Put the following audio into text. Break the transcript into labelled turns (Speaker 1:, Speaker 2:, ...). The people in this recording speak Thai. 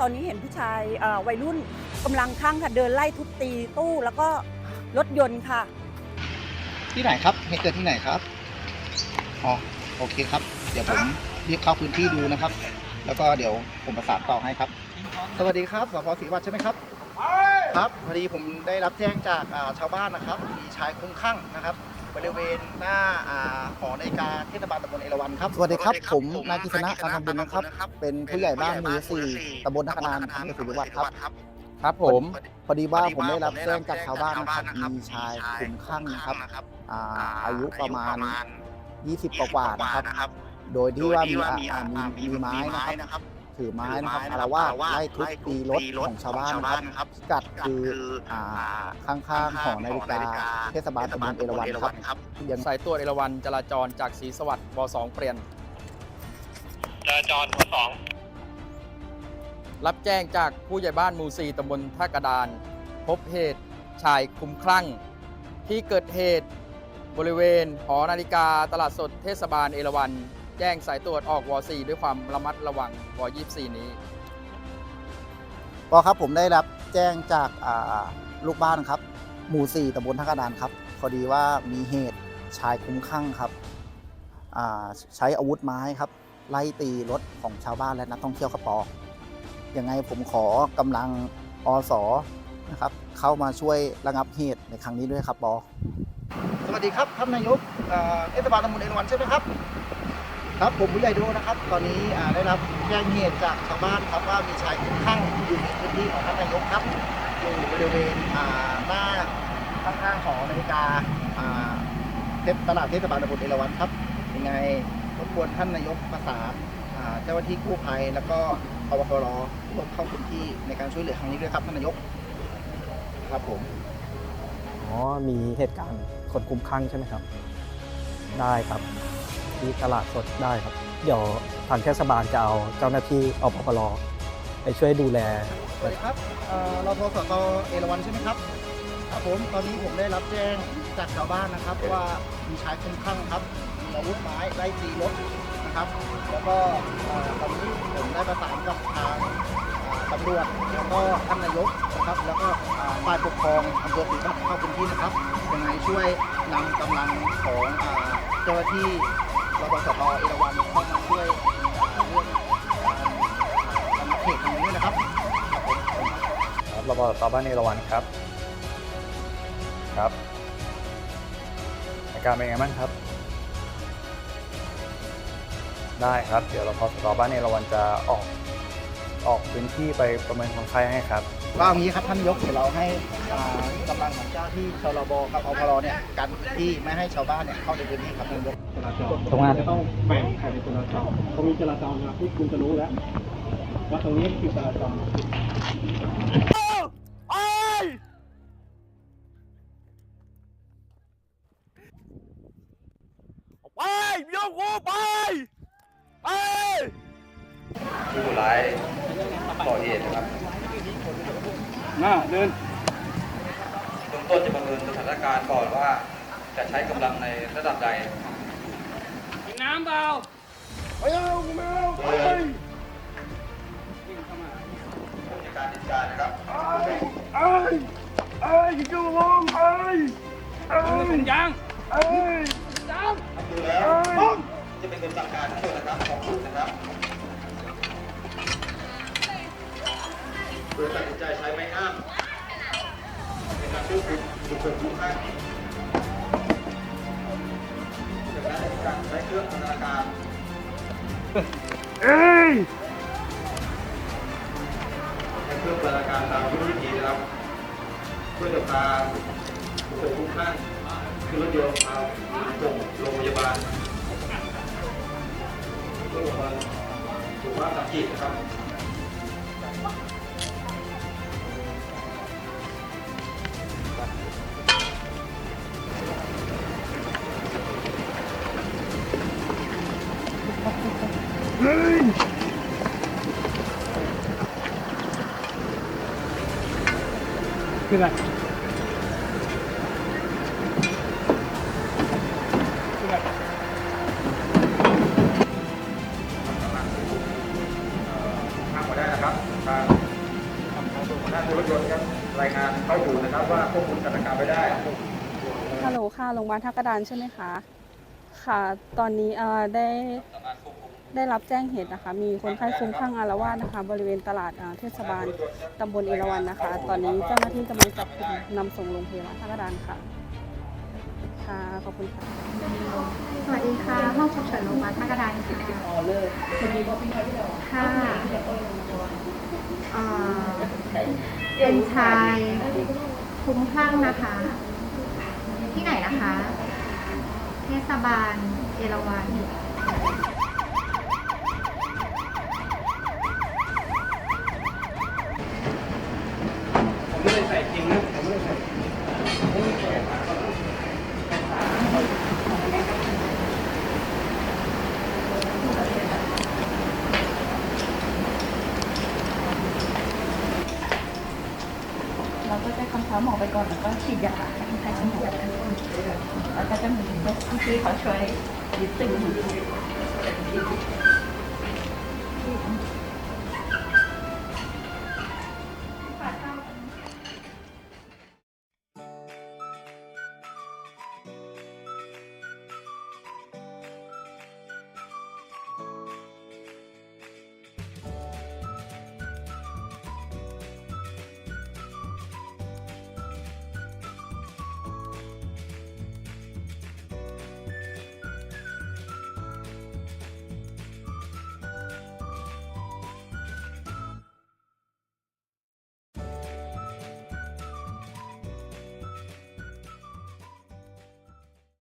Speaker 1: ตอนนี้เห็นผู้ชายเอ่อวัยรุ่นกำลังคลั่งค่ะเดินไล่ทุบตีตู้แล้วก็รถยนต์ค่ะ
Speaker 2: ที่ไหนครับเหตุเกิดที่ไหนครับอ๋อโอเคครับ เดี๋ยวผมเรียกเข้าพื้นที่ดูนะครับ แล้วก็เดี๋ยวผมประสานต่อให้ครับ สวัสดีครับสพศรีวัดใช่ไหมครับ ครับพอดีผมได้รับแจ้งจากอ่าชาวบ้านนะครับ มีชายคลุ้มคลั่งนะครับ บริเวณหน้าอ่าหอนาฬิกาเทศบาลตำบลเอราวัณครับ สวัสดีครับผมนายกิษณะการทำบุญนะครับ เป็นผู้ใหญ่บ้านหมู่สี่ตำบลนักนานอำเภอศรีวัดครับ
Speaker 3: ครับผม
Speaker 2: พอดีว่าผมได้รับแจ้งจากชาวบ้านนะครับมีชายคลุ้มคลั่งนะครับอ่าอายุประมาณ 20 กว่าๆนะครับ โดยที่ว่ามีอ่าอ่ามีมีไม้นะครับ ถือไม้นะครับอารวาสไล่ทุบตีรถของชาวบ้านนะครับพิกัดคืออ่าข้างๆของนาฬิกาเทศบาลตำบลเอราวัณครับยัง
Speaker 3: สายตรวจเอราวันจราจรจากศรีสวัสดิ์บ2เปลี่ยน
Speaker 4: จราจรหัวสอง
Speaker 3: รับแจ้งจากผู้ใหญ่บ้านหมู่4ตำบลท่ากระดาน พบเหตุชายคลุ้มคลั่ง ที่เกิดเหตุบริเวณหอนาฬิกาตลาดสดเทศบาลเอราวัน แจ้งสายตรวจออกว4ด้วยความระมัดระวังว24นี้
Speaker 2: ปอครับผมได้รับแจ้งจากอ่าลูกบ้านครับ หมู่4ตำบลท่ากระดานครับพอดีว่ามีเหตุชายคลุ้มคลั่งครับอ่าใช้อาวุธไม้ครับ ไล่ตีรถของชาวบ้านและนักท่องเที่ยวครับปอยังไงผมขอกำลังอสนะครับเข้ามาช่วยระงับเหตุในครั้งนี้ด้วยครับปอสวัสดีครับท่านนายกเทศบาลตำบลเอราวัณใช่ไหมครับ ครับผมผู้ใหญ่โดนะครับ ตอนนี้ได้รับแจ้งเหตุจากชาวบ้านครับว่ามีชายคุ้มคลั่งอยู่ในพื้นที่ของท่านนายกครับอยู่บริเวณหน้าข้างๆของนาฬิกาเทศตลาดเทศบาลตำบลเอราวัณครับยังไงรบกวนท่านนายกประสานอ่าเจ้าหน้าที่กู้ภัย แล้วก็อวพรร่วมเข้าพื้นที่ในการช่วยเหลือครั้งนี้ด้วยครับท่านนายกครับผม
Speaker 5: อ๋อมีเหตุการณ์คนคุ้มคลั่งใช่ไหมครับ ได้ครับ ที่ตลาดสดได้ครับ เดี๋ยวทางเทศบาลจะเอาเจ้าหน้าที่อปปรไปช่วยดูแล
Speaker 2: สวัสดีครับเอ่อเราโทรสตเอราวัณใช่ไหมครับครับผมตอนนี้ผมได้รับแจ้งจากชาวบ้านนะครับ ว่ามีชายคลุ้มคลั่งครับมีอาวุธไม้ไล่ตีรถนะครับ แล้วก็เอ่อตอนนี้ผมได้ประสานกับทางอ่าตำรวจแล้วก็ท่านนายกนะครับ แล้วก็อ่าฝ่ายปกครองอำเภอศรีสะเกเข้าพื้นที่นะครับยังไงช่วยนำกำลังของอ่าเจ้าหน้าที่ รปสตเอราวัณเข้ามาช่วยเรื่องการรับเขตตรงนี้นะครับ
Speaker 5: ครับรปตบ้านเอราวันครับ ครับอาการเป็นไงบ้างครับ ได้ครับ เดี๋ยวรปตบ้านเอราวันจะออก ออกพื้นที่ไปประเมินความไข้ให้ครับ
Speaker 2: ก็เอางี้ครับท่านนายกเดี๋ยวเราให้อ่ากำลังของเจ้าที่ชลบกับอพรเนี่ยกันที่ไม่ให้ชาวบ้านเนี่ยเข้าในพื้นที่ครับท่านนายก
Speaker 6: จราจร
Speaker 5: ตรงนั้น
Speaker 6: จะต้องแบ่งใครเป็นจราจรพอมีจราจรมาปุ๊บคุณจะรู้แล้วว่าตรงนี้คือจราจร
Speaker 4: ไปโยกกูไปไป
Speaker 3: ผู้ร้าย ก่อเหตุนะครับ
Speaker 6: หน้าเดิน
Speaker 3: เบื้องต้นจะประเมินสถานการณ์ก่อนว่าจะใช้กำลังในระดับใด
Speaker 6: น้ำเปล่าไปเอากูไม่เอาไป
Speaker 3: ในการดิการนะครับ
Speaker 6: ไอ้ไอ้ยิงกูลงไอ้ไอ้เป็นยางไอ้
Speaker 3: ดูแล้วจะเป็นคำสั่งการทั้งหมดนะครับของคุณนะครับ โดยตัดสินใจใช้ไม้งามในการควบคุมบุคคลผู้ข้างจากนั้นในการใช้เครื่องพัฒนาการ
Speaker 6: เอ้ย
Speaker 3: ใช้เครื่องพัฒนาการตามยุทธวิธีนะครับ เพื่อจะพาบุคคลผู้ข้างขึ้นรถยนต์พาส่งโรงพยาบาลเพื่อมาสุขภาพทางจิตนะครับ ข้ามมาได้นะครับทาง
Speaker 7: การเข้าอยู่นะครับว่าควบคุมสถานการณ์ไว้ได้
Speaker 8: ฮัลโหลค่ะ โรงพยาบาลท่ากระดานใช่ไหมคะ ค่ะ ตอนนี้เอ่อได้ ได้รับแจ้งเหตุนะคะ มีคนไข้คลุ้มคลั่งอารวาสนะคะ บริเวณตลาดเทศบาลตำบลเอราวัณนะคะ ตอนนี้เจ้าหน้าที่กำลังจับกลุ่มนำส่งโรงพยาบาลท่ากระดานค่ะ ค่ะ ขอบคุณค่ะ
Speaker 9: สวัสดีค่ะ ห้องฉุกเฉินโรงพยาบาลท่ากระดานค่ะค่ะเอ่อเป็นชายคลุ้มคลั่งนะคะ ที่ไหนนะคะ เทศบาลเอราวัณ เขาหมอไปก่อนแล้วก็ฉีดยาให้คนไข้สมอแล้วก็จะมีพี่ๆเขาช่วยยึดตึง